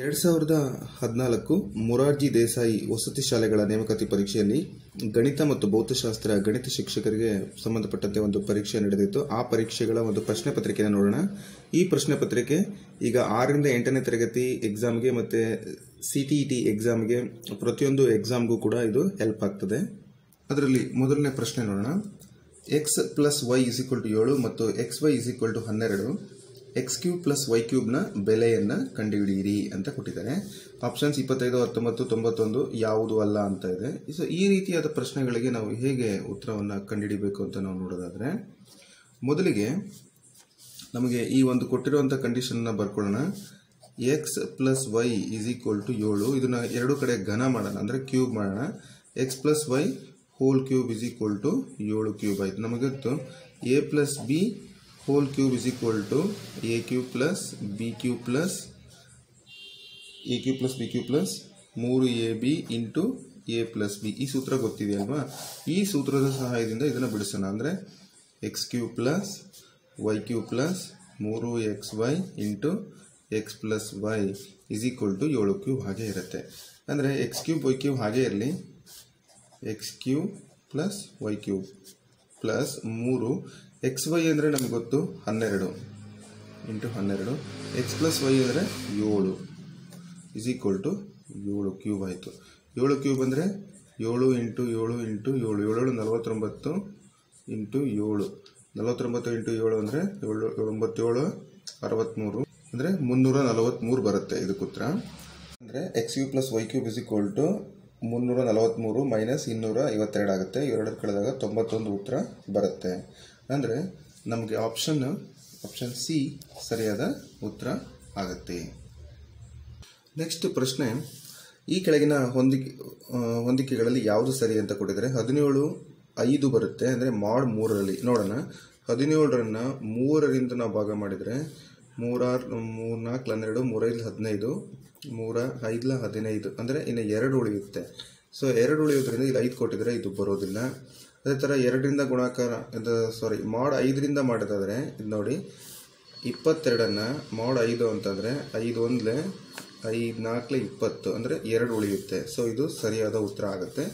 ಎರಡು ಸಾವಿರದ ಹದಿನಾಲ್ಕು ಮೊರಾರ್ಜಿ ದೇಸಾಯಿ ವಸತಿ ಶಾಲೆಗಳ ನೇಮಕಾತಿ ಪರೀಕ್ಷೆಯಲ್ಲಿ ಗಣಿತ ಮತ್ತು ಭೌತಶಾಸ್ತ್ರ ಗಣಿತ ಶಿಕ್ಷಕರಿಗೆ ಸಂಬಂಧಪಟ್ಟಂತೆ ಒಂದು ಪರೀಕ್ಷೆ ನಡೆದಿತ್ತು. ಆ ಪರೀಕ್ಷೆಗಳ ಒಂದು ಪ್ರಶ್ನೆ ಪತ್ರಿಕೆಯನ್ನು ನೋಡೋಣ. ಈ ಪ್ರಶ್ನೆ ಪತ್ರಿಕೆ ಈಗ ಆರರಿಂದ ಎಂಟನೇ ತರಗತಿ ಎಕ್ಸಾಮ್ಗೆ ಮತ್ತು ಸಿ ಟಿ ಇ ಟಿ ಎಕ್ಸಾಮ್ಗೆ ಪ್ರತಿಯೊಂದು ಎಕ್ಸಾಮ್ಗೂ ಕೂಡ ಇದು ಹೆಲ್ಪ್ ಆಗ್ತದೆ. ಅದರಲ್ಲಿ ಮೊದಲನೇ ಪ್ರಶ್ನೆ ನೋಡೋಣ. X plus Y is equal to ಏಳು ಮತ್ತು X Y is equal to ಹನ್ನೆರಡು. ಎಕ್ಸ್ ಕ್ಯೂಬ್ ಪ್ಲಸ್ ವೈ ಕ್ಯೂಬ್ನ ಬೆಲೆಯನ್ನು ಕಂಡುಹಿಡಿಯಿರಿ ಅಂತ ಕೊಟ್ಟಿದ್ದಾರೆ. ಆಪ್ಷನ್ಸ್ ಇಪ್ಪತ್ತೈದು, ಹತ್ತೊಂಬತ್ತು, ತೊಂಬತ್ತೊಂದು ಯಾವುದು ಅಲ್ಲ ಅಂತ ಇದೆ. ಸೊ ಈ ರೀತಿಯಾದ ಪ್ರಶ್ನೆಗಳಿಗೆ ನಾವು ಹೇಗೆ ಉತ್ತರವನ್ನು ಕಂಡುಹಿಡಿಬೇಕು ಅಂತ ನಾವು ನೋಡೋದಾದರೆ, ಮೊದಲಿಗೆ ನಮಗೆ ಈ ಒಂದು ಕೊಟ್ಟಿರುವಂಥ ಕಂಡೀಷನ್ನ ಬರ್ಕೊಳ್ಳೋಣ. X plus Y is equal to ಏಳು. ಇದನ್ನ ಎರಡು ಕಡೆ ಘನ ಮಾಡೋಣ, ಅಂದರೆ ಕ್ಯೂಬ್ ಮಾಡೋಣ. X plus Y whole cube is equal to ಏಳು ಕ್ಯೂಬ್ ಆಯಿತು. ನಮಗೆ ಗೊತ್ತು A plus B whole cube is equal to A cube plus B cube plus A cube plus B cube plus ಮೂರು A B into A plus B ಈ ಸೂತ್ರ ಗೊತ್ತಿದೆ ಅಲ್ವಾ? ಈ ಸೂತ್ರದ ಸಹಾಯದಿಂದ ಇದನ್ನು ಬಿಡಿಸೋಣ. ಅಂದರೆ X cube plus Y cube plus ಮೂರು X Y into X plus Y is equal to ಏಳು ಕ್ಯೂಬ್ ಹಾಗೆ ಇರುತ್ತೆ. ಅಂದರೆ ಎಕ್ಸ್ ಕ್ಯೂಬ್ ವೈ ಕ್ಯೂಬ್ ಹಾಗೆ ಇರಲಿ. X cube plus Y cube plus ಮೂರು ಎಕ್ಸ್ ವೈ ಅಂದರೆ ನಮ್ಗೆ ಗೊತ್ತು? ಹನ್ನೆರಡು. ಇಂಟು ಹನ್ನೆರಡು. ಎಕ್ಸ್ ಪ್ಲಸ್ ವೈ ಅಂದರೆ ಏಳು. ಇಸ್ ಈಕ್ವಲ್ ಟು ಏಳು ಕ್ಯೂಬ್ ಆಯಿತು. ಏಳು ಕ್ಯೂಬ್ ಅಂದರೆ ಏಳು ಇಂಟು ಏಳು ಇಂಟು ಏಳು. ಏಳು ನಲವತ್ತೊಂಬತ್ತು ಇಂಟು ಏಳು. ನಲವತ್ತೊಂಬತ್ತು ಇಂಟು ಏಳು ಅಂದರೆ ಏಳು ಒಂಬತ್ತೇಳು ಅರವತ್ತ್ಮೂರು ಅಂದರೆ ಮುನ್ನೂರ ನಲವತ್ತ್ಮೂರು ಬರುತ್ತೆ ಇದಕ್ಕೆ ಉತ್ತರ. ಅಂದರೆ X you plus Y cube is equal to ಮುನ್ನೂರ ನಲವತ್ತ್ಮೂರು ಮೈನಸ್ ಇನ್ನೂರ ಐವತ್ತೆರಡು ಆಗುತ್ತೆ. ಎರಡರ ಕಳೆದಾಗ ತೊಂಬತ್ತೊಂದು ಉತ್ತರ ಬರುತ್ತೆ. ಅಂದರೆ ನಮಗೆ ಆಪ್ಷನ್ ಆಪ್ಷನ್ ಸಿ ಸರಿಯಾದ ಉತ್ತರ ಆಗುತ್ತೆ. ನೆಕ್ಸ್ಟ್ ಪ್ರಶ್ನೆ, ಈ ಕೆಳಗಿನ ಹೊಂದಿಕೆ ಹೊಂದಿಕೆಗಳಲ್ಲಿ ಯಾವುದು ಸರಿ ಅಂತ ಕೊಟ್ಟಿದ್ದಾರೆ. ಹದಿನೇಳು, ಐದು ಬರುತ್ತೆ. ಅಂದರೆ ಮಾಡ್ ಮೂರರಲ್ಲಿ, ನೋಡೋಣ. ಹದಿನೇಳರನ್ನು ಮೂರರಿಂದ ನಾವು ಭಾಗ ಮಾಡಿದರೆ ಮೂರಾರು, ಮೂರು ನಾಲ್ಕು, ಹನ್ನೆರಡು ಮೂರೈದು ಹದಿನೈದು, ಮೂರ ಐದ್ಲ ಹದಿನೈದು. ಅಂದರೆ ಇನ್ನು ಎರಡು ಉಳಿಯುತ್ತೆ. ಸೊ ಎರಡು ಉಳಿಯೋದ್ರಿಂದ ಇಲ್ಲಿ ಐದು ಕೊಟ್ಟಿದ್ರೆ ಇದು ಬರೋದಿಲ್ಲ. ಅದೇ ಥರ ಎರಡರಿಂದ ಗುಣಾಕಾರ, ಇದು ಸಾರಿ ಮಾಡ್ ಐದರಿಂದ ಮಾಡೋದಾದರೆ, ಇದು ನೋಡಿ, ಇಪ್ಪತ್ತೆರಡನ್ನು ಮಾಡ್ ಐದು ಅಂತಂದರೆ, ಐದು ಒಂದ್ಲೆ ಐದು ನಾಲ್ಕಲೆ ಇಪ್ಪತ್ತು, ಅಂದರೆ ಎರಡು ಉಳಿಯುತ್ತೆ. ಸೊ ಇದು ಸರಿಯಾದ ಉತ್ತರ ಆಗುತ್ತೆ.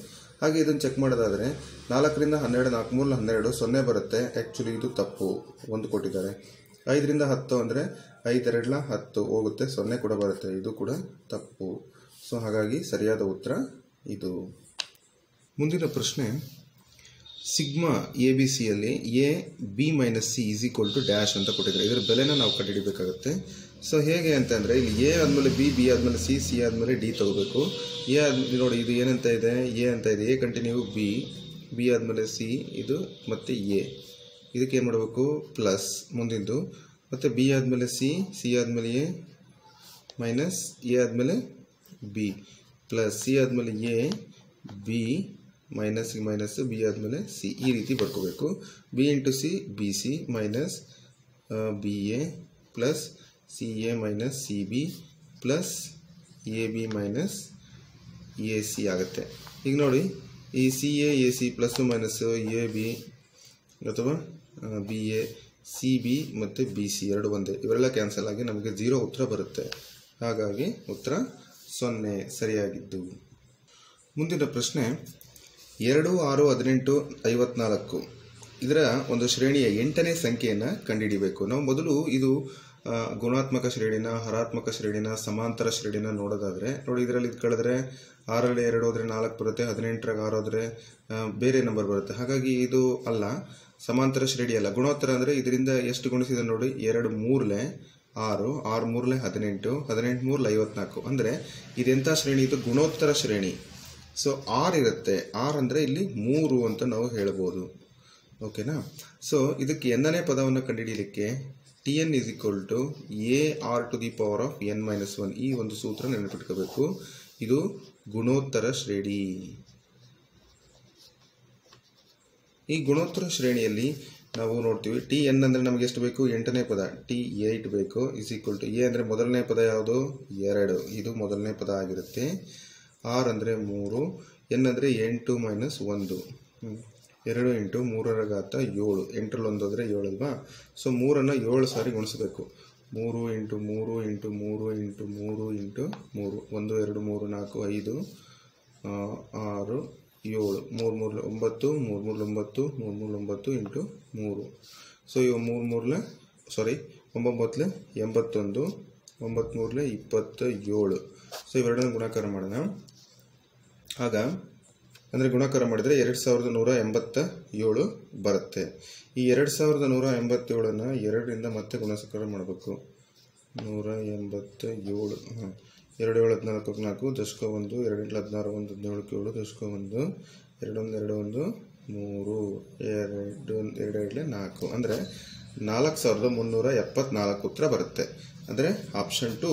ಹಾಗೆ ಇದನ್ನು ಚೆಕ್ ಮಾಡೋದಾದರೆ, ನಾಲ್ಕರಿಂದ ಹನ್ನೆರಡು, ನಾಲ್ಕು ಮೂರು ಹನ್ನೆರಡು, ಸೊನ್ನೆ ಬರುತ್ತೆ. ಆ್ಯಕ್ಚುಲಿ ಇದು ತಪ್ಪು. ಒಂದು ಕೊಟ್ಟಿದ್ದಾರೆ. ಐದರಿಂದ ಹತ್ತು ಅಂದರೆ ಐದೆರಡ್ಲ ಹತ್ತು ಹೋಗುತ್ತೆ, ಸೊನ್ನೆ ಕೂಡ ಬರುತ್ತೆ, ಇದು ಕೂಡ ತಪ್ಪು. ಸೊ ಹಾಗಾಗಿ ಸರಿಯಾದ ಉತ್ತರ ಇದು. ಮುಂದಿನ ಪ್ರಶ್ನೆ, ಸಿಗ್ಮಾ ಎ ಬಿ ಸಿಯಲ್ಲಿ A, B minus C is equal to dash ಅಂತ ಕೊಟ್ಟಿದ್ದಾರೆ. ಇದರ ಬೆಲೆನ ನಾವು ಕಂಡುಹಿಡಬೇಕಾಗುತ್ತೆ. ಸೊ ಹೇಗೆ ಅಂತಂದರೆ ಇಲ್ಲಿ ಎ ಆದಮೇಲೆ ಬಿ ಬಿ ಆದಮೇಲೆ ಸಿ ಸಿ ಆದಮೇಲೆ ಡಿ ತಗೋಬೇಕು. ಎ ಆದ್ಮೇಲೆ ನೋಡಿ, ಇದು ಏನಂತ ಇದೆ, ಎ ಅಂತ ಇದೆ. ಎ ಕಂಟಿನ್ಯೂ ಬಿ ಬಿ ಆದಮೇಲೆ ಸಿ, ಇದು ಮತ್ತು ಎ. ಇದಕ್ಕೆ ಏನು ಮಾಡಬೇಕು? ಪ್ಲಸ್ ಮುಂದಿಂದು ಮತ್ತು ಬಿ ಆದಮೇಲೆ ಸಿ ಸಿ ಆದಮೇಲೆ ಎ ಮೈನಸ್ ಎ ಆದಮೇಲೆ ಬಿ ಪ್ಲಸ್ ಸಿ ಆದಮೇಲೆ A B minus minus B ಆದಮೇಲೆ ಸಿ ಈ ರೀತಿ ಬರ್ಕೋಬೇಕು B into C B C minus B A plus C A minus C B plus A B minus A C ಆಗುತ್ತೆ. ಈಗ ನೋಡಿ, ಈ C A A C plus minus A B ಅಥವಾ B A C B ಮತ್ತು B C ಎರಡು ಒಂದೇ. ಇವರೆಲ್ಲ cancel ಆಗಿ ನಮಗೆ ಜೀರೋ ಉತ್ತರ ಬರುತ್ತೆ. ಹಾಗಾಗಿ ಉತ್ತರ ಸೊನ್ನೆ ಸರಿಯಾಗಿದ್ದು. ಮುಂದಿನ ಪ್ರಶ್ನೆ ಎರಡು ಆರು ಹದಿನೆಂಟು ಐವತ್ನಾಲ್ಕು. ಇದರ ಒಂದು ಶ್ರೇಣಿಯ ಎಂಟನೇ ಸಂಖ್ಯೆಯನ್ನು ಕಂಡುಹಿಡಿಬೇಕು. ನಾವು ಮೊದಲು ಇದು ಗುಣಾತ್ಮಕ ಶ್ರೇಣಿನ ಹರಾತ್ಮಕ ಶ್ರೇಣಿನ ಸಮಾಂತರ ಶ್ರೇಣಿನ ನೋಡೋದಾದರೆ ನೋಡಿ ಇದರಲ್ಲಿ ಇದು ಕಳೆದ್ರೆ ಆರಲ್ಲಿ ಎರಡು ಹೋದರೆ ನಾಲ್ಕು ಬರುತ್ತೆ ಹದಿನೆಂಟರಾಗ ಆರು ಹೋದರೆ ಆ, ಬೇರೆ ನಂಬರ್ ಬರುತ್ತೆ. ಹಾಗಾಗಿ ಇದು ಅಲ್ಲ. ಸಮಾಂತರ ಶ್ರೇಣಿ ಅಲ್ಲ. ಗುಣೋತ್ತರ ಅಂದರೆ ಇದರಿಂದ ಎಷ್ಟು ಗುಣಿಸಿದೆ ನೋಡಿ, ಎರಡು ಮೂರಲೆ ಆರು ಆರು ಮೂರಲೆ ಹದಿನೆಂಟು ಹದಿನೆಂಟು ಮೂರಲೆ ಐವತ್ನಾಲ್ಕು. ಅಂದರೆ ಇದೆಂಥ ಶ್ರೇಣಿ? ಇದು ಗುಣೋತ್ತರ ಶ್ರೇಣಿ. ಸೊ ಆರ್ ಇರುತ್ತೆ. ಆರ್ ಅಂದರೆ ಇಲ್ಲಿ ಮೂರು ಅಂತ ನಾವು ಹೇಳ್ಬೋದು. ಓಕೆನಾ? ಸೊ ಇದಕ್ಕೆ ಎನ್ನನೇ ಪದವನ್ನು ಕಂಡುಹಿಡಿಯಲಿಕ್ಕೆ T N is equal to A R to the power of N minus one ಈ ಒಂದು ಸೂತ್ರ ನೆನಪಿಟ್ಕೋಬೇಕು. ಇದು ಗುಣೋತ್ತರ ಶ್ರೇಣಿ. ಈ ಗುಣೋತ್ತರ ಶ್ರೇಣಿಯಲ್ಲಿ ನಾವು ನೋಡ್ತೀವಿ ಟಿ ಎನ್ ಅಂದರೆ ನಮಗೆ ಎಷ್ಟು ಬೇಕು? ಎಂಟನೇ ಪದ. ಟಿ ಏಯ್ಟ್ ಬೇಕು. ಇಸ್ ಈಕ್ವಲ್ ಟು ಎ ಅಂದರೆ ಮೊದಲನೇ ಪದ ಯಾವುದು? ಎರಡು. ಇದು ಮೊದಲನೇ ಪದ ಆಗಿರುತ್ತೆ. ಆರ್ ಅಂದರೆ ಮೂರು. ಎನ್ ಅಂದರೆ ಎಂಟು ಮೈನಸ್ ಒಂದು. ಎರಡು ಎಂಟು ಮೂರರ ಘಾತ ಏಳು. ಎಂಟರಲ್ಲಿ ಒಂದು ಅಂದರೆ ಏಳು ಅಲ್ವಾ? ಸೊ ಮೂರನ್ನು ಏಳು ಸಾರಿ ಗುಣಿಸಬೇಕು. ಮೂರು ಇಂಟು ಮೂರು ಇಂಟು ಮೂರು ಇಂಟು ಮೂರು ಇಂಟು ಮೂರು. ಒಂದು, ಎರಡು, ಮೂರು, ನಾಲ್ಕು, ಐದು ಆರು ಏಳು, ಮೂರು ಮೂರು, ಒಂಬತ್ತು, ಮೂರು ಮೂರು, ಒಂಬತ್ತು, ಮೂರು ಮೂರು, ಒಂಬತ್ತು ಇಂಟು ಮೂರು. ಸೊ ಇವು ಮೂರು ಮೂರಲೆ ಸಾರಿ ಒಂಬೊಂಬತ್ತಲೆ ಎಂಬತ್ತೊಂದು ಒಂಬತ್ತು ಮೂರಲೆ ಇಪ್ಪತ್ತ ಏಳು ಸೊ ಇವೆರಡನ್ನು ಗುಣಾಕಾರ ಮಾಡೋಣ. ಆಗ, ಅಂದರೆ ಗುಣಾಕಾರ ಮಾಡಿದರೆ ಎರಡು ಸಾವಿರದ ನೂರ ಎಂಬತ್ತ ಏಳು ಬರುತ್ತೆ. ಈ ಎರಡು ಸಾವಿರದ ನೂರ ಎಂಬತ್ತೇಳನ್ನು ಎರಡರಿಂದ ಮತ್ತೆ ಗುಣಾಕಾರ ಮಾಡಬೇಕು. ನೂರ ಎಂಬತ್ತ ಏಳು ಹಾಂ ಎರಡು ಏಳು ಹದಿನಾಲ್ಕು ನಾಲ್ಕು ದಶಕ ಒಂದು, ಎರಡು ಎಂಟು ಹದಿನಾರು ಒಂದು ಹದಿನೇಳಕ್ಕೆ ಏಳು ದಶಕ ಒಂದು ಎರಡೊಂದು ಎರಡು ಒಂದು, ಮೂರು, ಎರಡು ಎರಡು ಎರಡಲೇ ನಾಲ್ಕು. ಅಂದರೆ ನಾಲ್ಕು ಸಾವಿರದ ಮುನ್ನೂರ ಎಪ್ಪತ್ನಾಲ್ಕು ಉತ್ತರ ಬರುತ್ತೆ. ಅಂದರೆ ಆಪ್ಷನ್ ಟು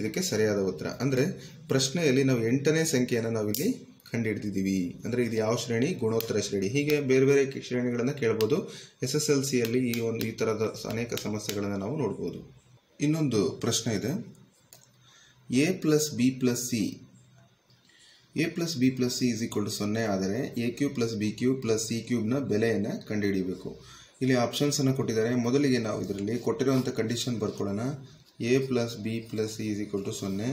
ಇದಕ್ಕೆ ಸರಿಯಾದ ಉತ್ತರ. ಅಂದರೆ ಪ್ರಶ್ನೆಯಲ್ಲಿ ನಾವು ಎಂಟನೇ ಸಂಖ್ಯೆಯನ್ನು ನಾವಿಲ್ಲಿ ಕಂಡುಹಿಡ್ದಿದ್ದೀವಿ ಅಂದರೆ ಇದು ಯಾವ ಶ್ರೇಣಿ? ಗುಣೋತ್ತರ ಶ್ರೇಣಿ. ಹೀಗೆ ಬೇರೆ ಬೇರೆ ಶ್ರೇಣಿಗಳನ್ನು ಕೇಳ್ಬೋದು. ಎಸ್ ಎಸ್ ಎಲ್ ಸಿಯಲ್ಲಿ ಈ ಒಂದು ಈ ಥರದ ಅನೇಕ ಸಮಸ್ಯೆಗಳನ್ನು ನಾವು ನೋಡ್ಬೋದು. ಇನ್ನೊಂದು ಪ್ರಶ್ನೆ ಇದೆ. A plus B plus C A plus B plus C is equal to ಸೊನ್ನೆ ಆದರೆ A cube plus B cube plus C ಕ್ಯೂಬ್ನ ಬೆಲೆಯನ್ನು ಕಂಡುಹಿಡಿಯಬೇಕು ಇಲ್ಲಿ ಆಪ್ಷನ್ಸನ್ನು ಕೊಟ್ಟಿದ್ದಾರೆ. ಮೊದಲಿಗೆ ನಾವು ಇದರಲ್ಲಿ ಕೊಟ್ಟಿರುವಂಥ condition ಬರ್ಕೊಳ್ಳೋಣ. A plus B plus C is equal to ಸೊನ್ನೆ.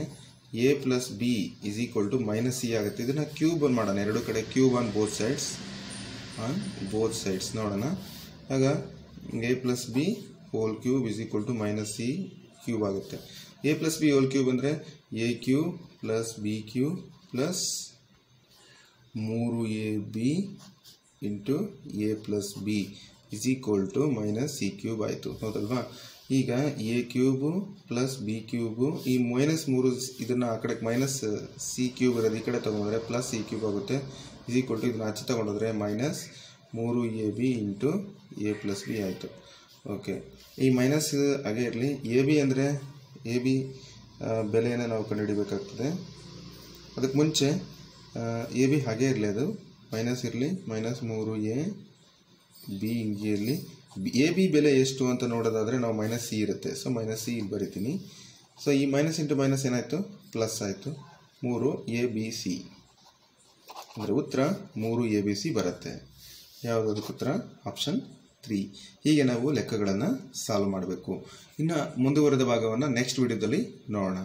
A plus B is equal to minus C ಆಗುತ್ತೆ. ಇದನ್ನು ಕ್ಯೂಬ್ ಅನ್ನು ಮಾಡೋಣ. ಎರಡು ಕಡೆ cube on both sides on both sides ನೋಡೋಣ. ಆಗ A plus B whole cube is equal to minus C cube ಆಗುತ್ತೆ. A plus B whole cube ಅಂದರೆ A cube plus B cube plus ಮೂರು A B into A plus B is equal to minus C cube ಆಯಿತು. ಹೌದಲ್ವಾ? ಈಗ A cube plus B cube ಈ minus ಮೂರು ಇದನ್ನು ಆ ಕಡೆ ಮೈನಸ್ ಸಿ ಕ್ಯೂಬ್ ಇರೋದು ಈ ಕಡೆ ತೊಗೊಂಡ್ರೆ ಪ್ಲಸ್ ಸಿ ಕ್ಯೂಬ್ ಆಗುತ್ತೆ. ಇಸ್ ಈಕ್ವಲ್ ಟು ಇದನ್ನು ಆಚೆ ತೊಗೊಂಡೋದ್ರೆ ಮೈನಸ್ ಮೂರು A B into A plus B ಆಯಿತು. ಓಕೆ ಈ ಮೈನಸ್ ಹಾಗೆ ಇರಲಿ. ಎ ಬಿ ಅಂದರೆ ಎ ಬಿ ಬೆಲೆಯನ್ನು ನಾವು ಕಂಡುಹಿಡಿಬೇಕಾಗ್ತದೆ. ಅದಕ್ಕೆ ಮುಂಚೆ ಎ ಬಿ ಹಾಗೆ ಇರಲಿ ಅದು. ಮೈನಸ್ ಇರಲಿ, ಮೈನಸ್ ಮೂರು ಎ ಬಿ ಹಿಂಗೆ ಇರಲಿ. ಎ ಬಿ ಬೆಲೆ ಎಷ್ಟು ಅಂತ ನೋಡೋದಾದರೆ ನಾವು ಮೈನಸ್ ಸಿ ಇರುತ್ತೆ. ಸೊ ಮೈನಸ್ ಸಿ ಇಲ್ಲಿ ಬರಿತೀನಿ. ಸೊ ಈ ಮೈನಸ್ ಇಂಟು ಮೈನಸ್ ಏನಾಯಿತು? ಪ್ಲಸ್ ಆಯಿತು. ಮೂರು ಎ ಬಿ ಸಿ ಅಂದರೆ ಉತ್ತರ ಮೂರು ಎ ಬಿ ಸಿ ಬರುತ್ತೆ. ಯಾವುದಕ್ಕೆ ಉತ್ತರ? ಆಪ್ಷನ್ ತ್ರೀ ಹೀಗೆ ನಾವು ಲೆಕ್ಕಗಳನ್ನು ಸಾಲ್ವ್ ಮಾಡಬೇಕು. ಇನ್ನು ಮುಂದುವರೆದ ಭಾಗವನ್ನು ನೆಕ್ಸ್ಟ್ ವಿಡಿಯೋದಲ್ಲಿ ನೋಡೋಣ.